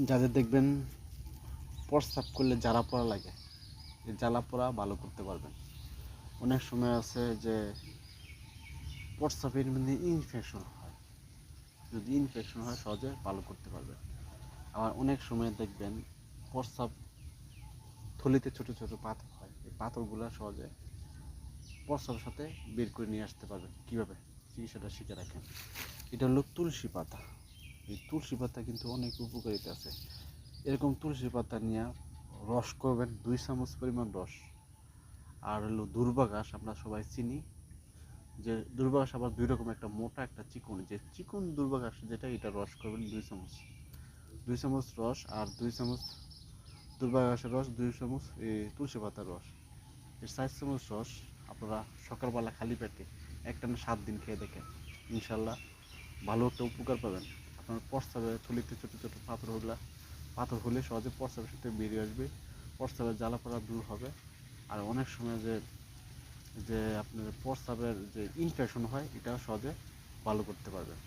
যাদের দেখবেন প্রস্রাব করলে জ্বালা পোড়া লাগে এই জ্বালা পোড়া ভালো করতে পারবেন। অনেক সময় আছে যে প্রস্রাবের মধ্যে ইনফেকশন হয়। যদি ইনফেকশন হয়, সহজে ভালো করতে পারবেন। আবার অনেক সময় দেখবেন প্রস্রাব থলিতে ছোট ছোট পাথর হয়, এই পাথরগুলো সহজে প্রস্রাবের সাথে বের করে নিয়ে আসতে পারবেন। কীভাবে? চিকিৎসাটা শিখে রাখেন। এটা হলো তুলসী পাতা। এই তুলসী পাতা কিন্তু অনেক উপকারিতা আছে। এরকম তুলসী পাতা নিয়ে রস করবেন, দুই চামচ পরিমাণ রস। আর হলো দুর্বাঘাস, আমরা সবাই চিনি। যে দুর্বাঘাস আবার দুই রকম, একটা মোটা, একটা চিকন। যে চিকন দুর্বাঘাস, যেটা এটা রস করবেন দুই চামচ। দুই চামচ রস আর দুই চামচ দুর্বাঘাসের রস, দুই চামচ এই তুলসী পাতার রস। এই চার চামচ রস আপনারা সকালবেলা খালি পেটে একটানা সাত দিন খেয়ে দেখেন। ইনশাল্লাহ ভালো একটা উপকার পাবেন। আপনার প্রস্তাবে থলিতে ছোটো ছোটো পাথরগুলা পাথর হলে সহজে প্রস্তাবের সাথে বেরিয়ে আসবে। প্রস্তাবের জ্বালা পোড়া দূর হবে। আর অনেক সময় যে যে আপনার প্রস্তাবের যে ইনফেকশন হয় এটা সহজে ভালো করতে পারবেন